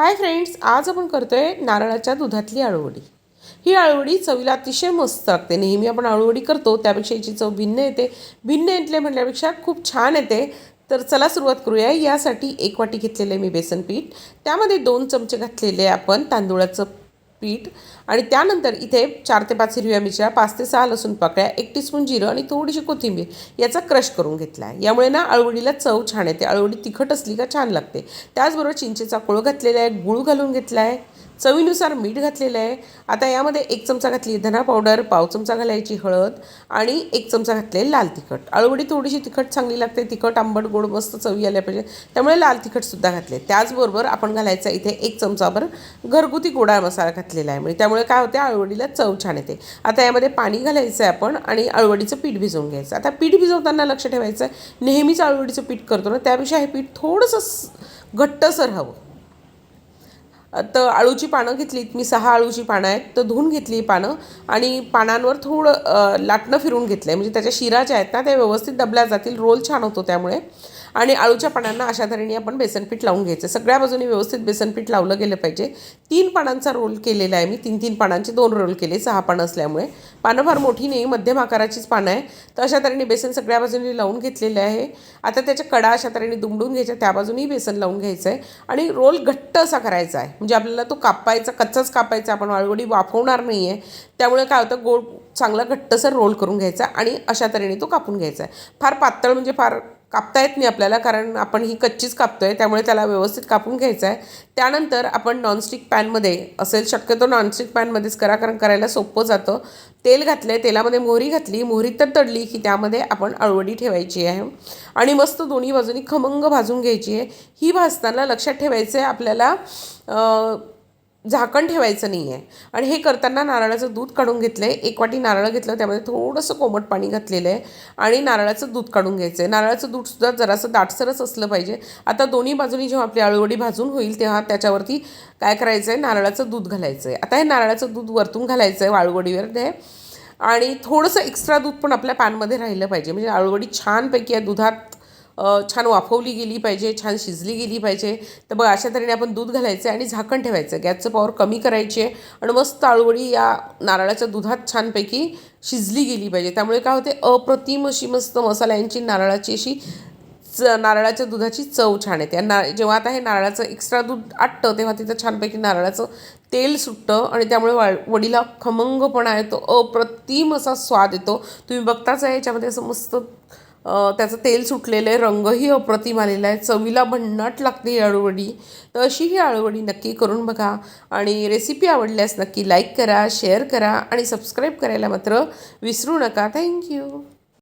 Hi friends आज आपण करतो आहे नारळाच्या दुधातली आळूवडी. ही आळूवडी चवीला अतिशय मस्त लागते नेहमी आपण आळूवडी करतो त्यापेक्षा याची चव भिन्न येते. भिन्न येतले म्हणल्यापेक्षा खूप छान येते. तर चला सुरुवात करूया. यासाठी एक वाटी घेतलेलं आहे मी बेसन पीठ त्यामध्ये दोन चमचे घातलेले आहे आपण तांदूळाचं पीठ आणि त्यानंतर इथे चार ते पाच हिरव्या मिरच्या पाच ते सहा लसूण पाकळ्या एक टीस्पून जिरं आणि थोडीशी कोथिंबीर याचा क्रश करून घेतला आहे यामुळे ना अळवडीला चव छान येते. अळवडी तिखट असली का छान लागते. त्याचबरोबर चिंचेचा कोळ घातलेला आहे गूळ घालून घेतला आहे चवीनुसार मीठ घातलेलं आहे. आता यामध्ये एक चमचा घातली धना पावडर पाव चमचा घालायची हळद आणि एक चमचा घातले लाल तिखट. अळवडी थोडीशी तिखट चांगली लागते. तिखट आंबट गोड मस्त चवी आल्या पाहिजे. त्यामुळे लाल तिखटसुद्धा घातले. त्याचबरोबर आपण घालायचा इथे एक चमचाभर घरगुती गोडा मसाला घातलेला आहे. म्हणजे त्यामुळे काय होते? अळवडीला चव छान येते. आता यामध्ये पाणी घालायचं आहे आपण आणि अळवडीचं पीठ भिजवून घ्यायचं. आता पीठ भिजवताना लक्ष ठेवायचं. आहे नेहमीच अळवडीचं पीठ करतो ना त्यापेक्षा हे पीठ थोडंसं घट्टसर हवं. तर आळूची पानं घेतलीत. मी सहा आळूची पानं आहेत. तर धुवून घेतली पानं आणि पानांवर थोडं लाटणं फिरून घेतलं आहे म्हणजे त्याच्या शिरा ज्या आहेत ना त्या व्यवस्थित दबल्या जातील. रोल छान होतो त्यामुळे. आणि आळूच्या पानांना अशा तऱ्हेने आपण बेसनपीठ लावून घ्यायचं. सगळ्या बाजूने व्यवस्थित बेसनपीठ लावलं गेलं पाहिजे. तीन पानांचा रोल केलेला आहे मी. तीन तीन पानांचे दोन रोल केले सहा पानं असल्यामुळे. पानं फार मोठी नाही मध्यम आकाराचीच पानं आहे. तर अशा तऱ्हेने बेसन सगळ्या बाजूने लावून घेतलेलं आहे. आता त्याच्या कडा अशा तऱ्हेने दुमडून घ्यायच्या त्या बाजूनी बेसन लावून घ्यायचं आहे. आणि रोल घट्ट असा करायचा आहे. म्हणजे आपल्याला तो कापायचा कच्चाच कापायचा आपण वाळवडी वाफवणार नाही आहे त्यामुळे काय होतं गोड चांगला घट्टसर रोल करून घ्यायचा आणि अशा तऱ्हेने तो कापून घ्यायचा आहे. फार पातळ म्हणजे फार कापता येत नाही आपल्याला कारण आपण ही कच्चीच कापतो आहे त्यामुळे त्याला व्यवस्थित कापून घ्यायचं आहे त्यानंतर आपण नॉनस्टिक पॅनमध्ये असेल शक्यतो नॉनस्टिक पॅनमध्येच करा कारण करायला सोपं जातं. तेल घातलं आहे तेलामध्ये मोहरी घातली मोहरी तर तडली की त्यामध्ये आपण अळवडी ठेवायची आहे. आणि मस्त दोन्ही बाजूनी खमंग भाजून घ्यायची आहे. ही भाजताना लक्षात ठेवायचं आहे आपल्याला झाकण ठेवायचं नाही आहे आणि हे करताना नारळाचं दूध काढून घेतलं आहे एक वाटी नारळ घेतलं त्यामध्ये थोडंसं कोमट पाणी घातलेलं आहे आणि नारळाचं दूध काढून घ्यायचं आहे नारळाचं दूधसुद्धा जरासं दाटसरच असलं पाहिजे. आता दोन्ही बाजूनी जेव्हा आपली आळूवडी भाजून होईल तेव्हा त्याच्यावरती काय करायचं आहे नारळाचं दूध घालायचं आहे आता हे नारळाचं दूध वरतून घालायचं आहे आळूवडीवर ते. आणि थोडंसं एक्स्ट्रा दूध पण आपल्या पॅनमध्ये राहिलं पाहिजे. म्हणजे आळूवडी छानपैकी या दुधात छान वाफवली गेली पाहिजे छान शिजली गेली पाहिजे. तर बघ अशा तऱ्हेने आपण दूध घालायचं आहे आणि झाकण ठेवायचं. गॅसचं पॉवर कमी करायची आहे आणि मस्त आळवडी या नारळाच्या दुधात छानपैकी शिजली गेली पाहिजे. त्यामुळे काय होते? अप्रतिम अशी मस्त मसाल्यांची नारळाची अशी च नारळाच्या दुधाची चव छान येते. ना जेव्हा आता हे नारळाचं एक्स्ट्रा दूध आटतं तेव्हा तिथं छानपैकी नारळाचं तेल सुटतं आणि त्यामुळे वा वडीला खमंगपणा येतो. अप्रतिम असा स्वाद येतो. तुम्ही बघताच आहे याच्यामध्ये असं मस्त त्याचं तेल सुटलेलं आहे रंगही अप्रतिम आलेला आहे चवीला भन्नाट लागते ही आळूवडी. तर अशी ही आळूवडी नक्की करून बघा आणि रेसिपी आवडल्यास नक्की लाईक करा शेअर करा आणि सबस्क्राईब करायला मात्र विसरू नका. थँक्यू